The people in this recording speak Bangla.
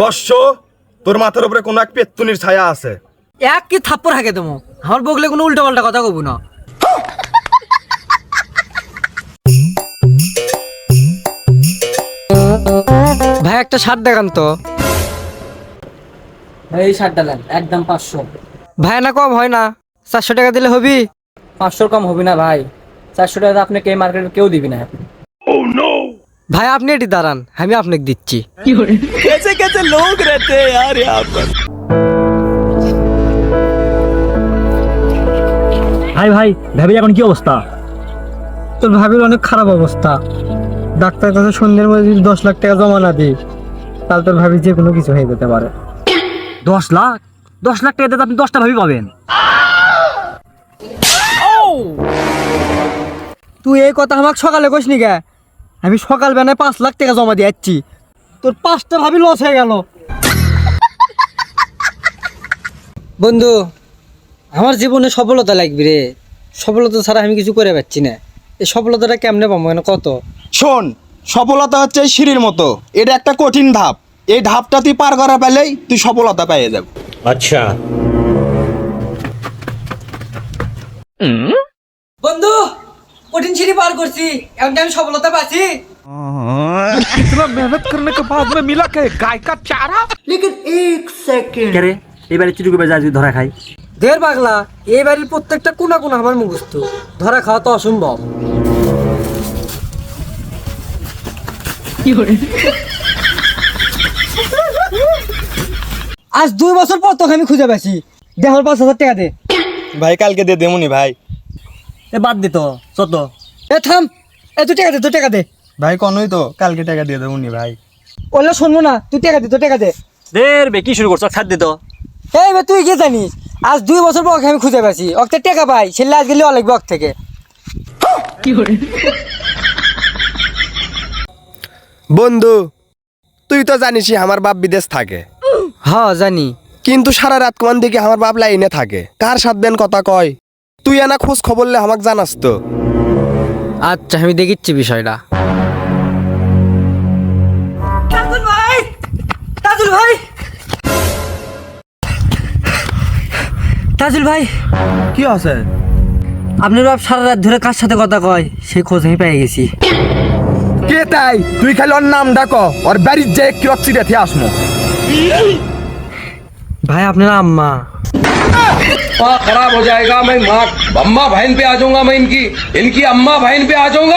বর্ষ তোর মাথার উপরে কোনো এক পেত্তুনির ছায়া আছে। এক কি থাপ্পড় হাঁকে তুমি আমার বগলে কোনো উল্টা পাল্টা কথা কব না। ভাই একটা শার্ট দেখান তো। এই শার্টটা নেন একদম পাঁচশো। ভাই না কম হয় না। চারশো টাকা দিলে হবি? পাঁচশোর কম হবে না ভাই। চারশো টাকা আপনি কে মার্কেটে কেউ দিবি না। ভাই আপনি এটি দাঁড়ান আমি আপনাকে দিচ্ছি। ভাই ভাই ভাবি এখন কি অবস্থা? তোর ভাবির অনেক খারাপ অবস্থা। ডাক্তার কাছে সন্ধ্যের মধ্যে যদি দশ লাখ টাকা জমা না দিই তাহলে তোর ভাবি যে কোনো কিছু হয়ে যেতে পারে। দশ লাখ? দশ লাখ টাকা দিতে আপনি দশটা ভাবি পাবেন। তুই এই কথা আমাকে সকালে কইস নি গে? আমি সকাল বেলায় পাঁচ লাখ টাকা জমা দিয়ে যাচ্ছি তোর পাঁচটা ভাবি লস হয়ে গেল। বন্ধু আমার জীবনে সফলতা লাগবে রে। সফলতা ছাড়া আমি কিছু করে পাচ্ছি না। এই সফলতাটা কেমনে পাবো মানে কত? শোন সফলতা হচ্ছে এই সিঁড়ির মতো। এটা একটা কঠিন ধাপ। এই ধাপটা তুই পার করা পেলেই তুই সফলতা পেয়ে যাবে। বন্ধু কঠিন সিঁড়ি পার করছি। এখন আমি সফলতা পাচ্ছি? কে রে? এবারে চিটুকু বেজা যদি ধরা খাই দের পাগলা এই বাড়ির প্রত্যেকটা কোনা কোনা আমার মুখস্থ। ধরা খাওয়া তো অসম্ভব। আজ দুই বছর পর তোকে আমি খুঁজে পাইছি। দে আমার পাঁচ হাজার টাকা দে। ভাই কালকে দিয়ে দেমুনি ভাই। এ বাদ দিত চত। এ থাম এ তুই টাকা দে তুই টাকা দে। ভাই কনই তো কালকে টাকা দিয়ে দেবুনি ভাই। ওলা শুনব না তুই টাকা দে তুই টাকা দে। দের বে কি শুরু করছ? ছাড় দিত এই বে তুই কি জানিস? আজ দুই বছর পর আমি খুঁজে পাইছি। ওকে টাকা পাই সেলে আজ গেলে অনেক বক থেকে। বন্ধু তুই তো জানিসই আমার বাপ বিদেশ থাকে। হ্যাঁ জানি। কিন্তু সারা রাত কমান দিকে আমার বাপ লাইনে থাকে? কার সাত দেন কথা কয়? তুই এনা খোঁজ খবরলে আমাকে জানাস তো। আচ্ছা আমি দেখিচ্ছি বিষয়টা। তাজুল ভাই! তাজুল ভাই! তাজুল ভাই! কি আছে? আপনার বাপ সারা রাত ধরে কার সাথে কথা কয়? সেই খোঁজ আমি পেয়ে গেছি। কে তাই? তুই খালি ওর নাম ডাকো ওর বাড়ির যে কি চিড়ে আসমো। ভাই আপনার আম্মা। खराब हो जाएगा, मैं माँ अम्मा बहन पे आ जाऊँगा मैं इनकी इनकी अम्मा बहन पे आ जाऊँगा।